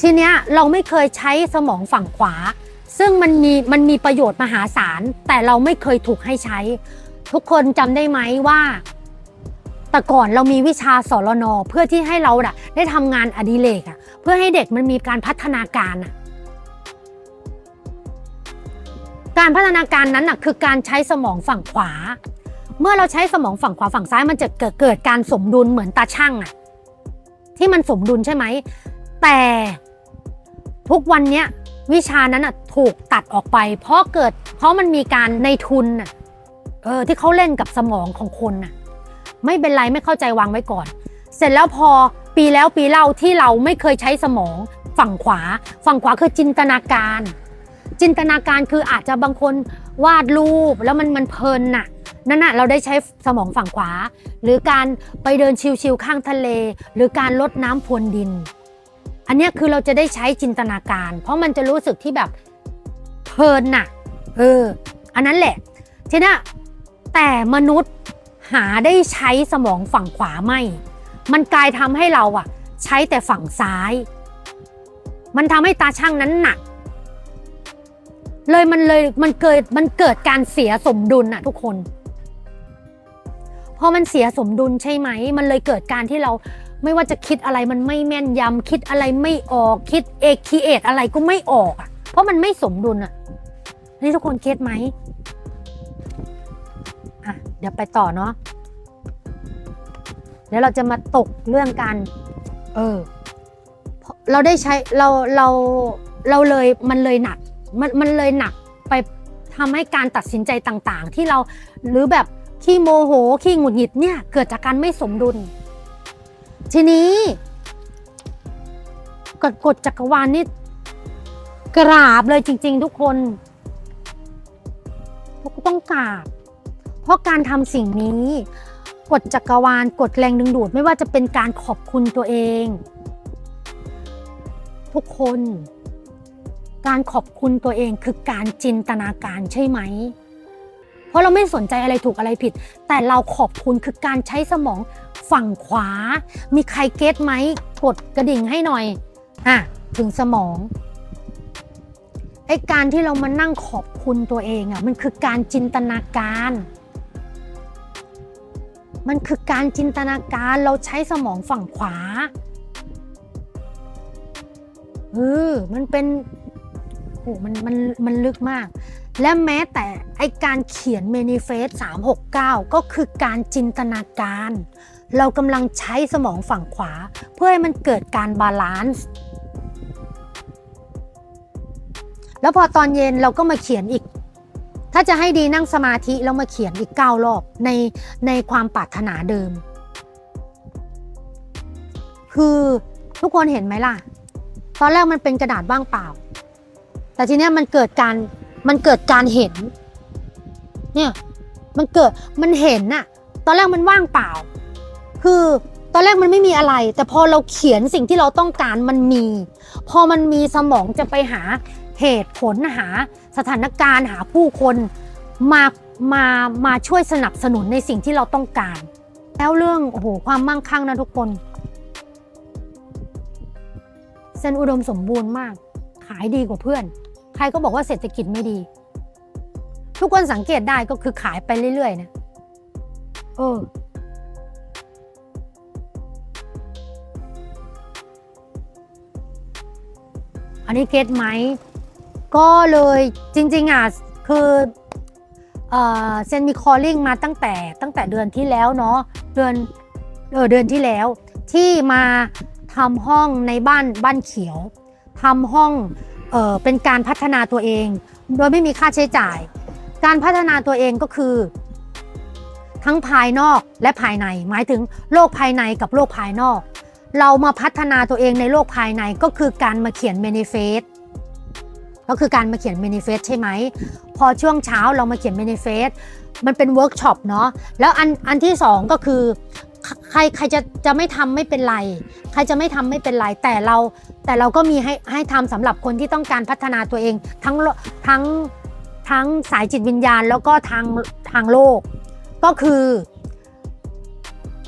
ทีเนี้ยเราไม่เคยใช้สมองฝั่งขวา ซึ่งมันมีมันมีประโยชน์มหาศาล แต่เราไม่เคยถูกให้ใช้ ทุกคนจำได้ไหมว่า แต่ก่อนเรามีวิชาสรนเพื่อที่ให้เราอะได้ทำงานอดิเรกอะเพื่อให้เด็กมันมีการพัฒนาการอะการพัฒนาการนั้นอะคือการใช้สมองฝั่งขวา เมื่อเราใช้สมองฝั่งขวาฝั่งซ้ายมันจะเกิดเกิดการสมดุลเหมือนตาช่างอะที่มันสมดุลใช่ไหม แต่ ทุกวันเนี้ยวิชานั้นอะถูกตัดออกไป เพราะเกิด เพราะมันมีการในทุนอะเออที่เขาเล่นกับสมองของคนน่ะไม่เป็นไรไม่เข้าใจวางไว้ก่อน เสร็จแล้วพอปีแล้วปีเล่าที่เราไม่เคยใช้สมอง ฝั่งขวา ฝั่งขวาคือจินตนาการ จินตนาการคืออาจจะบางคนวาดรูปแล้วมันมันเพลินน่ะนั่นน่ะเราได้ใช้สมองฝั่งขวา หรือการไปเดินชิลๆข้างทะเล หรือการลดน้ำพรวนดิน อันนี้คือเราจะได้ใช้จินตนาการ เพราะมันจะรู้สึกที่แบบเพลินน่ะเอออันนั้นแหละทีเนี้แต่มนุษย์หาได้ใช้สมองฝั่งขวาไม่ มันกลายทำให้เราอะใช้แต่ฝั่งซ้าย มันทำให้ตาช่างนั้นหนัก เลยมันเลยมันเกิดมันเกิดการเสียสมดุลอะทุกคน พอมันเสียสมดุลใช่ไหม มันเลยเกิดการที่เรา ไม่ว่าจะคิดอะไรมันไม่แม่นยำคิดอะไรไม่ออกคิดเอกคีเอทอะไรก็ไม่ออกอะเพราะมันไม่สมดุลอะนี่ทุกคนเก็ตไหมอะเดี๋ยวไปต่อเนาะเดี๋ยวเราจะมาตกเรื่องกัน เออ เราได้ใช้เราเราเราเลยมันเลยหนัก มันมันเลยหนักไปทำให้การตัดสินใจต่างๆ ที่เราหรือแบบขี้โมโหขี้หงุดหงิดเนี่ยเกิดจากการไม่สมดุล ทีนี้กฎกฎจักรวาลนี่กราบเลยจริง ๆ ทุกคนทุกคนต้องกราบ เพราะการทำสิ่งนี้ กฎจักรวาลกฎแรงดึงดูดไม่ว่าจะเป็นการขอบคุณตัวเอง ทุกคน การขอบคุณตัวเองคือการจินตนาการใช่ไหม ราะเราไม่สนใจอะไรถูกอะไรผิด แต่เราขอบคุณคือการใช้สมองฝั่งขวา มีใครเก็ตไหมกดกระดิ่งให้หน่อยอะถึงสมองไอ้การที่เรามานั่งขอบคุณตัวเองอะมันคือการจินตนาการ มันคือการจินตนาการเราใช้สมองฝั่งขวาเออมันเป็น หมันมันมันลึกมาก และแม้แต่ไอการเขียนเมนิเฟส369 ก็คือการจินตนาการ เรากำลังใช้สมองฝั่งขวา เพื่อให้มันเกิดการบาลานซ์แล้วพอตอนเย็นเราก็มาเขียนอีก ถ้าจะให้ดีนั่งสมาธิแล้วมาเขียนอีก 9 รอบในในความปรารถนาเดิม คือทุกคนเห็นไหมล่ะ ตอนแรกมันเป็นกระดาษว่างเปล่า แต่ทีเนี้ยมันเกิดการมันเกิดการเห็น เนี่ย มันเกิดมันเห็นน่ะ ตอนแรกมันว่างเปล่า คือตอนแรกมันไม่มีอะไร แต่พอเราเขียนสิ่งที่เราต้องการมันมี พอมันมีสมองจะไปหาเหตุผลหา สถานการณ์หาผู้คนมามามาช่วยสนับสนุนในสิ่งที่เราต้องการ แล้วเรื่องโอ้โหความมั่งคั่งนะทุกคนเส้นอุดมสมบูรณ์มาก ขายดีกว่าเพื่อน ใครก็บอกว่าเศรษฐกิจไม่ดี ทุกคนสังเกตได้ก็คือขายไปเรื่อยๆนะเอออันนี้เก็ตไหม ก็เลยจริง ๆ อะ คือเซนมีคอลลิ่งมาตั้งแต่ตั้งแต่เดือนที่แล้วเนาะเดือนเออเดือนที่แล้ว ที่มาทำห้องในบ้านบ้านเขียวทำห้อง เออเป็นการพัฒนาตัวเอง โดยไม่มีค่าใช้จ่าย การพัฒนาตัวเองก็คือ ทั้งภายนอกและภายใน หมายถึงโลกภายในกับโลกภายนอก เรามาพัฒนาตัวเองในโลกภายในก็คือการมาเขียนเมนิเฟสก็คือการมาเขียนเมนิเฟสใช่ไหม พอช่วงเช้าเรามาเขียนเมนิเฟสมันเป็นเวิร์กช็อปเนาะแล้วอันอันที่สองก็คือ ใครใครจะจะไม่ทำไม่เป็นไร ใครจะไม่ทำไม่เป็นไร แต่เรา แต่เราก็มีให้ให้ทำสำหรับคนที่ต้องการพัฒนาตัวเอง ทั้งทั้งทั้งสายจิตวิญญาณแล้วก็ทางทางโลก ก็คือ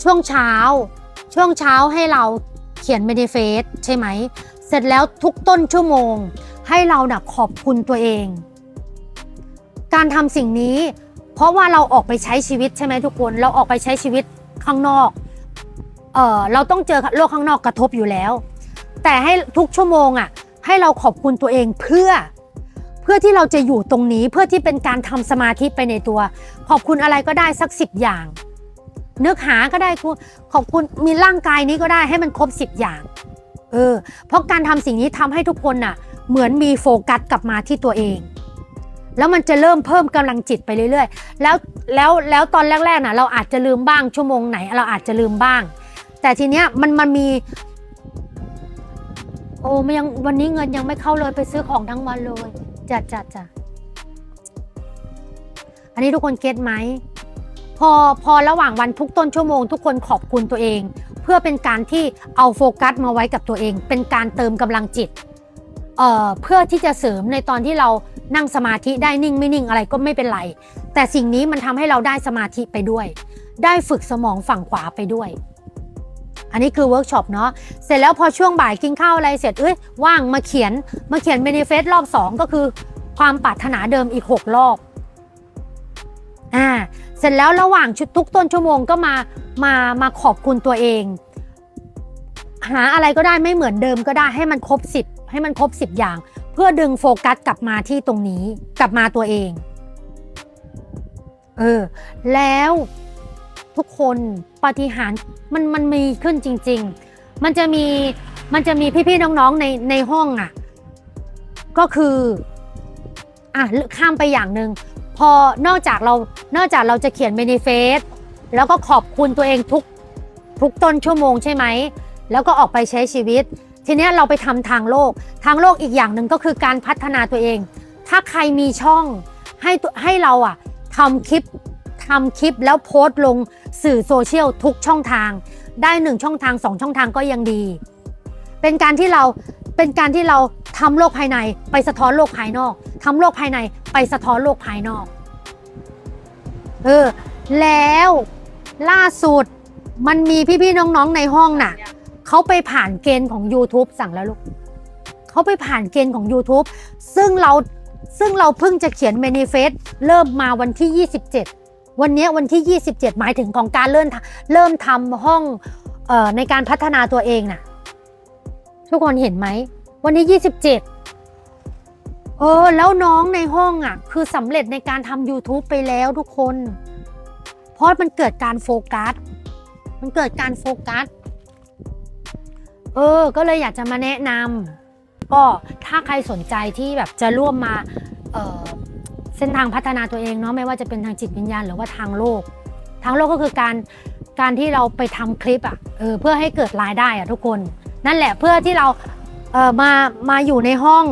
ช่วงเช้า ช่วงเช้าให้เราเขียนเมนิเฟสใช่ไหม เสร็จแล้วทุกต้นชั่วโมง ให้เราน่ะขอบคุณตัวเอง การทำสิ่งนี้ เพราะว่าเราออกไปใช้ชีวิตใช่ไหมทุกคนเราออกไปใช้ชีวิตข้างนอกเออเราต้องเจอโลกข้างนอกกระทบอยู่แล้ว แต่ให้ทุกชั่วโมงอะให้เราขอบคุณตัวเองเพื่อ เพื่อที่เราจะอยู่ตรงนี้เพื่อที่เป็นการทำสมาธิไปในตัว ขอบคุณอะไรก็ได้สักสิบอย่างนึกหาก็ได้คุณขอบคุณมีร่างกายนี้ก็ได้ให้มันครบสิบอย่างเออเพราะการทำสิ่งนี้ทำให้ทุกคนน่ะ เหมือนมีโฟกัสกลับมาที่ตัวเอง แล้วมันจะเริ่มเพิ่มกำลังจิตไปเรื่อยๆ แล้วแล้วแล้วตอนแรกๆน่ะเราอาจจะลืมบ้างชั่วโมงไหน เราอาจจะลืมบ้าง แต่ทีเนี้ยมันมันมี โอ้มันยังวันนี้เงินยังไม่เข้าเลยไปซื้อของทั้งวันเลยจัดจัดจ้ะอันนี้ทุกคนเก็ตไหมพอพอระหว่างวันทุกต้นชั่วโมง ทุกคนขอบคุณตัวเอง เพื่อเป็นการที่เอาโฟกัสมาไว้กับตัวเอง เป็นการเติมกำลังจิตเอ่อเพื่อที่จะเสริมในตอนที่เรานั่งสมาธิได้นิ่งไม่นิ่งอะไรก็ไม่เป็นไร แต่สิ่งนี้มันทำให้เราได้สมาธิไปด้วย ได้ฝึกสมองฝั่งขวาไปด้วย อันนี้คือเวิร์กช็อปเนาะเสร็จแล้วพอช่วงบ่ายกินข้าวอะไรเสร็จเอ้ยว่างมาเขียนมาเขียนเบนเฟสรอบสองก็คือ ความปรารถนาเดิมอีก 6 รอบอ่าเสร็จแล้วระหว่างชุดทุกต้นชั่วโมงก็มามามาขอบคุณตัวเอง หาอะไรก็ได้ไม่เหมือนเดิมก็ได้ให้มันครบสิบให้มันครบสิบอย่าง เพื่อดึงโฟกัสกลับมาที่ตรงนี้กลับมาตัวเองเออแล้ว ทุกคนปฏิหารมันมันมีขึ้นจริง ๆ มันจะมีมันจะมีพี่ๆน้องๆในในห้องอะก็คืออะข้ามไปอย่างหนึ่งพอนอกจากเรานอกจากเราจะเขียนเมนิเฟสแล้วก็ขอบคุณตัวเองทุกทุกต้นชั่วโมงใช่ไหม แล้วก็ออกไปใช้ชีวิต ทีนี้เราไปทำทางโลก ทางโลกอีกอย่างหนึ่งก็คือการพัฒนาตัวเอง ถ้าใครมีช่องให้ให้เราอะทำคลิป ทำคลิปแล้วโพสต์ลงสื่อโซเชียลทุกช่องทาง ได้หนึ่งช่องทางสองช่องทางก็ยังดี เป็นการที่เราเป็นการที่เราทำโลกภายในไปสะท้อนโลกภายนอกทำโลกภายในไปสะท้อนโลกภายนอกเออแล้วล่าสุดมันมีพี่ๆน้องๆในห้องน่ะเขาไปผ่านเกณฑ์ของ YouTube สั่งแล้วลูกเขาไปผ่านเกณฑ์ของ YouTube ซึ่งเราซึ่งเราเพิ่งจะเขียนเมนิเฟสเริ่มมาวันที่ 27 วันนี้วันที่ 27 หมายถึงของการเริ่มทำเริ่มทำห้องออในการพัฒนาตัวเองน่ะทุกคนเห็นไหม วันนี้27 เออ แล้วน้องในห้องอะ คือสำเร็จในการทำ YouTube ไปแล้วทุกคน เพราะมันเกิดการโฟกัส มันเกิดการโฟกัส เออ ก็เลยอยากจะมาแนะนำก็ถ้าใครสนใจที่แบบจะร่วมมา เออ เส้นทางพัฒนาตัวเองเนาะไม่ว่าจะเป็นทางจิตวิญญาณหรือว่าทางโลก ทางโลกก็คือการการที่เราไปทำคลิปอะเออเพื่อให้เกิดรายได้อะทุกคน นั่นแหละเพื่อที่เราเออมามาอยู่ในห้อง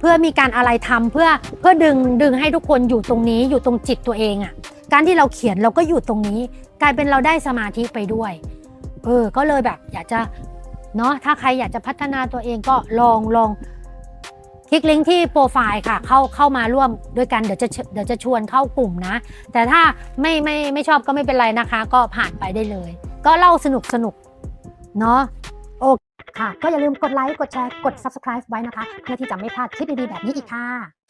เพื่อมีการอะไรทำเพื่อเพื่อดึงดึงให้ทุกคนอยู่ตรงนี้อยู่ตรงจิตตัวเองอะ่ะการที่เราเขียนเราก็อยู่ตรงนี้ กลายเป็นเราได้สมาธิไปด้วยเออก็เลยแบบอยากจะเนาะถ้าใครอยากจะพัฒนาตัวเองก็ลองลอง คลิกลิงก์ที่โปรไฟล์ค่ะเข้าเข้ามาร่วมด้วยกันเดี๋ยวจะเดี๋ยวจะชวนเข้ากลุ่มนะ แต่ถ้าไม่ไม่ไม่ชอบก็ไม่เป็นไรนะคะ ก็ผ่านไปได้เลย ก็เล่าสนุกสนุกเนาะโอเคค่ะ ก็อย่าลืมกดไลค์กดแชร์กด subscribe ไว้นะคะ เพื่อที่จะไม่พลาดคลิปดีๆแบบนี้อีกค่ะ